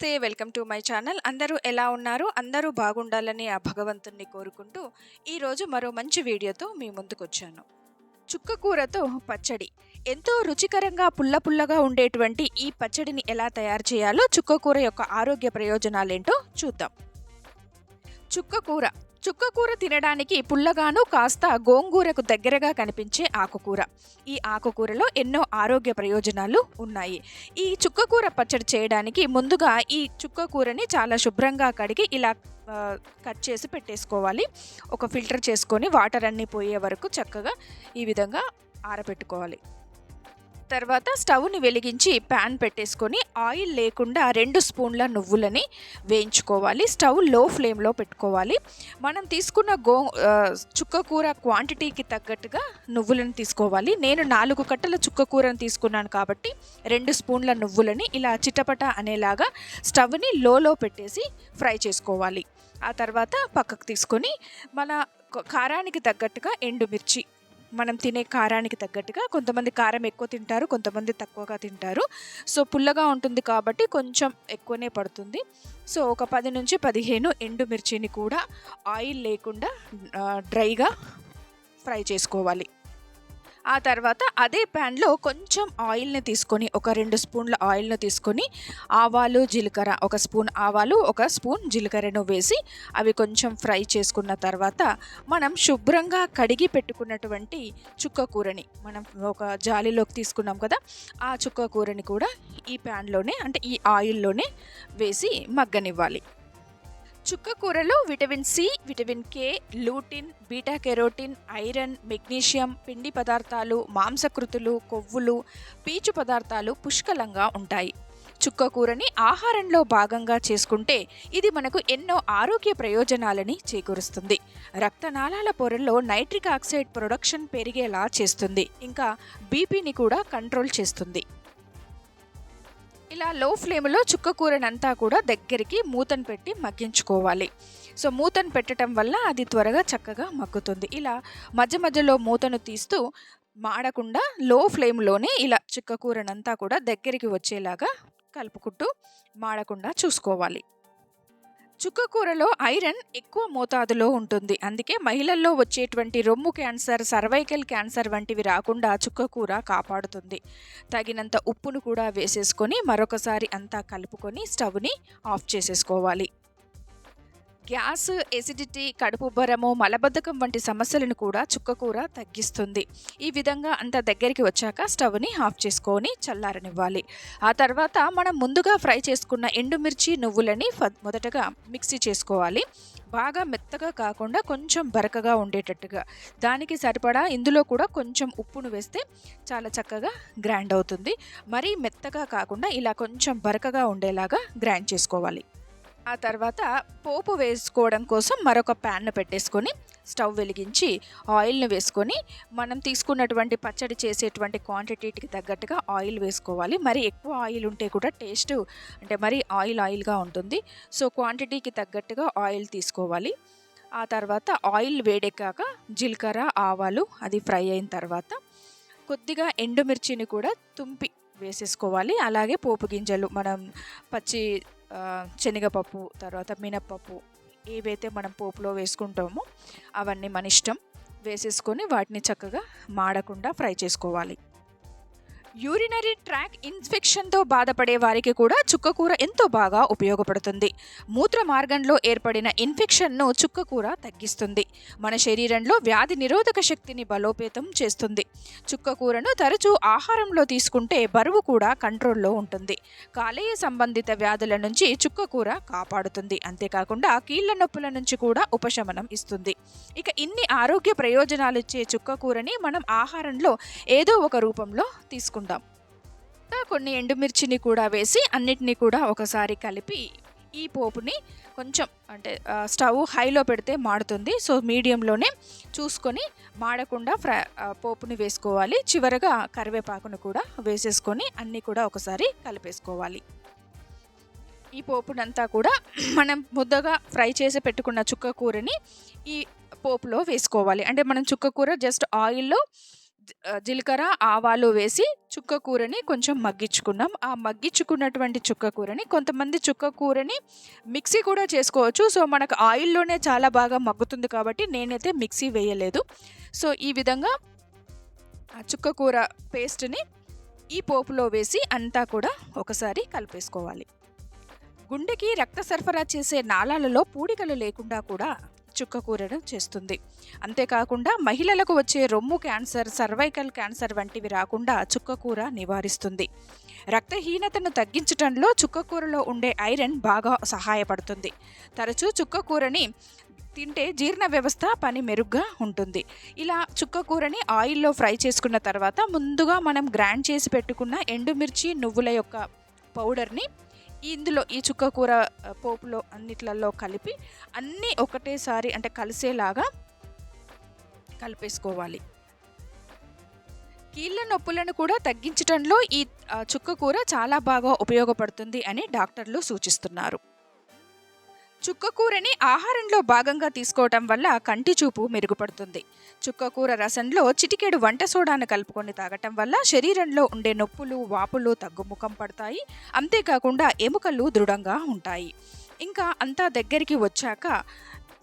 నమస్తే welcome to my channel. అందరూ ఎలా ఉన్నారు? అందరూ బాగుండాలని ఆ భగవంతుణ్ణి కోరుకుంటూ ఈరోజు మరో మంచి వీడియోతో మీ ముందుకు వచ్చాను చుక్క కూరతో పచ్చడి. ఎంతో రుచికరంగా పుల్ల పుల్లగా ఉండేటువంటి ఈ పచ్చడిని ఎలా తయారు చేయాలో చుక్క కూర యొక్క ఆరోగ్య ప్రయోజనాలేంటో చూద్దాం. చుక్క కూర చుక్కకూర తినడానికి పుల్లగాను కాస్త గోంగూరకు దగ్గరగా కనిపించే ఆకుకూర. ఈ ఆకుకూరలో ఎన్నో ఆరోగ్య ప్రయోజనాలు ఉన్నాయి. ఈ చుక్కకూర పచ్చడి చేయడానికి ముందుగా ఈ చుక్కకూరని చాలా శుభ్రంగా కడిగి ఇలా కట్ చేసి పెట్టేసుకోవాలి. ఒక ఫిల్టర్ చేసుకొని వాటర్ అన్నీ పోయే వరకు చక్కగా ఈ విధంగా ఆరబెట్టుకోవాలి తర్వాత స్టవ్ని వెలిగించి ప్యాన్ పెట్టేసుకొని ఆయిల్ లేకుండా రెండు స్పూన్ల నువ్వులని వేయించుకోవాలి. స్టవ్లో ఫ్లేమ్లో పెట్టుకోవాలి. మనం తీసుకున్న గో చుక్క కూర క్వాంటిటీకి తగ్గట్టుగా నువ్వులను తీసుకోవాలి. నేను నాలుగు కట్టల చుక్క కూరను తీసుకున్నాను కాబట్టి రెండు స్పూన్ల నువ్వులని ఇలా చిటపట అనేలాగా స్టవ్ని లోలో పెట్టేసి ఫ్రై చేసుకోవాలి. ఆ తర్వాత పక్కకు తీసుకొని మన కారానికి తగ్గట్టుగా ఎండుమిర్చి మనం తినే కారానికి తగ్గట్టుగా కొంతమంది కారం ఎక్కువ తింటారు కొంతమంది తక్కువగా తింటారు. సో పుల్లగా ఉంటుంది కాబట్టి కొంచెం ఎక్కువనే పడుతుంది. సో ఒక పది నుంచి పదిహేను ఎండుమిర్చిని కూడా ఆయిల్ లేకుండా డ్రైగా ఫ్రై చేసుకోవాలి. ఆ తర్వాత అదే ప్యాన్లో కొంచెం ఆయిల్ని తీసుకొని ఒక రెండు స్పూన్ల ఆయిల్ని తీసుకొని ఆవాలు జీలకర్ర ఒక స్పూన్ ఆవాలు ఒక స్పూన్ జీలకర్రను వేసి అవి కొంచెం ఫ్రై చేసుకున్న తర్వాత మనం శుభ్రంగా కడిగి పెట్టుకున్నటువంటి చుక్క కూరని మనం ఒక జాలీలోకి తీసుకున్నాం కదా ఆ చుక్క కూరని కూడా ఈ ప్యాన్లోనే అంటే ఈ ఆయిల్లోనే వేసి మగ్గనివ్వాలి. చుక్క కూరలో vitamin C vitamin K lutein beta carotene iron magnesium పిండి పదార్థాలు మాంసకృతులు కొవ్వులు పీచు పదార్థాలు పుష్కలంగా ఉంటాయి. చుక్క కూరని ఆహారంలో భాగంగా చేసుకుంటే ఇది మనకు ఎన్నో ఆరోగ్య ప్రయోజనాలని చేకూరుస్తుంది. రక్తనాళాల పొరల్లో నైట్రిక్ ఆక్సైడ్ ప్రొడక్షన్ పెరిగేలా చేస్తుంది. ఇంకా బీపీని కూడా కంట్రోల్ చేస్తుంది. ఇలా లో ఫ్లేమ్లో చుక్క కూరనంతా కూడా దగ్గరికి మూతను పెట్టి మగ్గించుకోవాలి. సో మూతను పెట్టడం వల్ల అది త్వరగా చక్కగా మగ్గుతుంది. ఇలా మధ్య మధ్యలో మూతను తీస్తూ మాడకుండా లో ఫ్లేమ్లోనే ఇలా చుక్క కూరనంతా కూడా దగ్గరికి వచ్చేలాగా కలుపుకుంటూ మాడకుండా చూసుకోవాలి. చుక్క కూరలో ఐరన్ ఎక్కువ మోతాదులో ఉంటుంది. అందుకే మహిళల్లో వచ్చేటువంటి రొమ్ము క్యాన్సర్ సర్వైకల్ క్యాన్సర్ వంటివి రాకుండా చుక్క కూర కాపాడుతుంది. తగినంత ఉప్పును కూడా వేసేసుకొని మరొకసారి అంతా కలుపుకొని స్టవ్ని ఆఫ్ చేసేసుకోవాలి. గ్యాస్ ఎసిడిటీ కడుపుబ్బరము మలబద్ధకం వంటి సమస్యలను కూడా చుక్కకూర తగ్గిస్తుంది. ఈ విధంగా అంత దగ్గరికి వచ్చాక స్టవ్ని ఆఫ్ చేసుకొని చల్లారనివ్వాలి. ఆ తర్వాత మనం ముందుగా ఫ్రై చేసుకున్న ఎండుమిర్చి నువ్వులని మొదటగా మిక్సీ చేసుకోవాలి. బాగా మెత్తగా కాకుండా కొంచెం బరకగా ఉండేటట్టుగా. దానికి సరిపడా ఇందులో కూడా కొంచెం ఉప్పును వేస్తే చాలా చక్కగా గ్రైండ్ అవుతుంది. మరీ మెత్తగా కాకుండా ఇలా కొంచెం బరకగా ఉండేలాగా గ్రైండ్ చేసుకోవాలి. ఆ తర్వాత పోపు వేసుకోవడం కోసం మరొక ప్యాన్ను పెట్టేసుకొని స్టవ్ వెలిగించి ఆయిల్ని వేసుకొని మనం తీసుకున్నటువంటి పచ్చడి చేసేటువంటి క్వాంటిటీకి తగ్గట్టుగా ఆయిల్ వేసుకోవాలి. మరి ఎక్కువ ఆయిల్ ఉంటే కూడా టేస్ట్ అంటే మరి ఆయిల్ ఆయిల్గా ఉంటుంది. సో క్వాంటిటీకి తగ్గట్టుగా ఆయిల్ తీసుకోవాలి. ఆ తర్వాత ఆయిల్ వేడెక్కాక జీలకర్ర ఆవాలు అది ఫ్రై అయిన తర్వాత కొద్దిగా ఎండుమిర్చిని కూడా తుంపి వేసేసుకోవాలి. అలాగే పోపు గింజలు మనం పచ్చి శనగపప్పు తర్వాత మినప్పప్పు ఏవైతే మనం పోపులో వేసుకుంటామో అవన్నీ మన ఇష్టం వేసేసుకొని వాటిని చక్కగా మాడకుండా ఫ్రై చేసుకోవాలి. యూరినరీ ట్రాక్ ఇన్ఫెక్షన్తో బాధపడే వారికి కూడా చుక్కకూర ఎంతో బాగా ఉపయోగపడుతుంది. మూత్ర మార్గంలో ఏర్పడిన ఇన్ఫెక్షన్ను చుక్కకూర తగ్గిస్తుంది. మన శరీరంలో వ్యాధి నిరోధక శక్తిని బలోపేతం చేస్తుంది. చుక్కకూరను తరచూ ఆహారంలో తీసుకుంటే బరువు కూడా కంట్రోల్లో ఉంటుంది. కాలేయ సంబంధిత వ్యాధుల నుంచి చుక్కకూర కాపాడుతుంది. అంతేకాకుండా కీళ్ళ నొప్పుల నుంచి కూడా ఉపశమనం ఇస్తుంది. ఇక ఇన్ని ఆరోగ్య ప్రయోజనాలు ఇచ్చే చుక్కకూరని మనం ఆహారంలో ఏదో ఒక రూపంలో తీసుకుంటాం. కొన్ని ఎండుమిర్చిని కూడా వేసి అన్నిటినీ కూడా ఒకసారి కలిపి ఈ పోపుని కొంచెం అంటే స్టవ్ హైలో పెడితే మాడుతుంది. సో మీడియంలోనే చూసుకొని మాడకుండా ఫ్రై పోపుని వేసుకోవాలి. చివరగా కరివేపాకును కూడా వేసేసుకొని అన్నీ కూడా ఒకసారి కలిపేసుకోవాలి. ఈ పోపునంతా కూడా మనం ముద్దగా ఫ్రై చేసి పెట్టుకున్న చుక్క కూరని ఈ పోపులో వేసుకోవాలి. అంటే మనం చుక్క కూర జస్ట్ ఆయిల్లో జీలకర్ర ఆవాలు వేసి చుక్క కూరని కొంచెం మగ్గించుకున్నాం. ఆ మగ్గించుకున్నటువంటి చుక్క కూరని కొంతమంది చుక్క కూరని మిక్సీ కూడా చేసుకోవచ్చు. సో మనకు ఆయిల్లోనే చాలా బాగా మగ్గుతుంది కాబట్టి నేనైతే మిక్సీ వేయలేదు. సో ఈ విధంగా ఆ చుక్క కూర పేస్ట్ని ఈ పోపులో వేసి అంతా కూడా ఒకసారి కలిపేసుకోవాలి. గుండెకి రక్త సరఫరా చేసే నాళాలలో పూడికలు లేకుండా కూడా చుక్క కూరడం చేస్తుంది. అంతేకాకుండా మహిళలకు వచ్చే రొమ్ము క్యాన్సర్ సర్వైకల్ క్యాన్సర్ వంటివి రాకుండా చుక్కకూర నివారిస్తుంది. రక్తహీనతను తగ్గించడంలో చుక్కకూరలో ఉండే ఐరన్ బాగా సహాయపడుతుంది. తరచూ చుక్కకూరని తింటే జీర్ణ వ్యవస్థ పని మెరుగ్గా ఉంటుంది. ఇలా చుక్క కూరని ఆయిల్లో ఫ్రై చేసుకున్న తర్వాత ముందుగా మనం గ్రైండ్ చేసి పెట్టుకున్న ఎండుమిర్చి నువ్వుల యొక్క పౌడర్ని ఇందులో ఈ చుక్క కూర పోపులో అన్నిట్లలో కలిపి అన్నీ ఒకటేసారి అంటే కలిసేలాగా కలిపేసుకోవాలి. కీళ్ళ నొప్పులను కూడా తగ్గించడంలో ఈ చుక్క కూర చాలా బాగా ఉపయోగపడుతుంది అని డాక్టర్లు సూచిస్తున్నారు. చుక్క కూరని ఆహారంలో భాగంగా తీసుకోవటం వల్ల కంటి చూపు మెరుగుపడుతుంది. చుక్క కూర రసంలో చిటికెడు వంట సోడాను కలుపుకొని తాగటం వల్ల శరీరంలో ఉండే నొప్పులు వాపులు తగ్గుముఖం పడతాయి. అంతేకాకుండా ఎముకలు దృఢంగా ఉంటాయి. ఇంకా అంతా దగ్గరికి వచ్చాక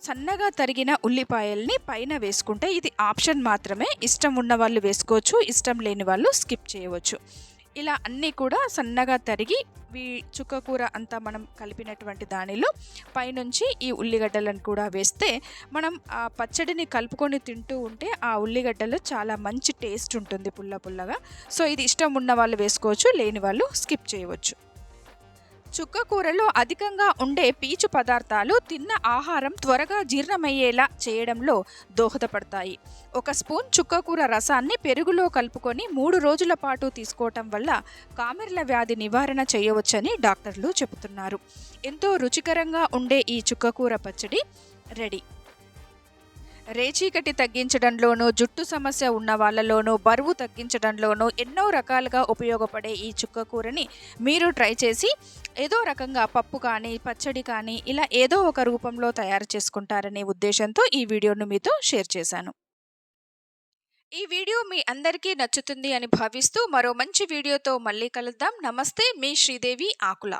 సన్నగా తరిగిన ఉల్లిపాయల్ని పైన వేసుకుంటే ఇది ఆప్షన్ మాత్రమే. ఇష్టం ఉన్న వాళ్ళు వేసుకోవచ్చు ఇష్టం లేని వాళ్ళు స్కిప్ చేయవచ్చు. ఇలా అన్నీ కూడా సన్నగా తరిగి వీ చుక్క కూర అంతా మనం కలిపినటువంటి దానిలో పైనుంచి ఈ ఉల్లిగడ్డలను కూడా వేస్తే మనం ఆ పచ్చడిని కలుపుకొని తింటూ ఉంటే ఆ ఉల్లిగడ్డలు చాలా మంచి టేస్ట్ ఉంటుంది పుల్ల పుల్లగా. సో ఇది ఇష్టం ఉన్న వాళ్ళు వేసుకోవచ్చు లేని వాళ్ళు స్కిప్ చేయవచ్చు. చుక్క కూరలో అధికంగా ఉండే పీచు పదార్థాలు తిన్న ఆహారం త్వరగా జీర్ణమయ్యేలా చేయడంలో దోహదపడతాయి. ఒక స్పూన్ చుక్కకూర రసాన్ని పెరుగులో కలుపుకొని మూడు రోజుల పాటు తీసుకోవటం వల్ల కామెర్ల వ్యాధి నివారణ చేయవచ్చని డాక్టర్లు చెబుతున్నారు. ఎంతో రుచికరంగా ఉండే ఈ చుక్కకూర పచ్చడి రెడీ. రేచీకటి తగ్గించడంలోనూ జుట్టు సమస్య ఉన్న వాళ్ళలోనూ బరువు తగ్గించడంలోనూ ఎన్నో రకాలుగా ఉపయోగపడే ఈ చుక్క కూరని మీరు ట్రై చేసి ఏదో రకంగా పప్పు కానీ పచ్చడి కానీ ఇలా ఏదో ఒక రూపంలో తయారు చేసుకుంటారనే ఉద్దేశంతో ఈ వీడియోను మీతో షేర్ చేశాను. ఈ వీడియో మీ అందరికీ నచ్చుతుంది అని భావిస్తూ మరో మంచి వీడియోతో మళ్ళీ కలుద్దాం. నమస్తే మీ శ్రీదేవి ఆకుల.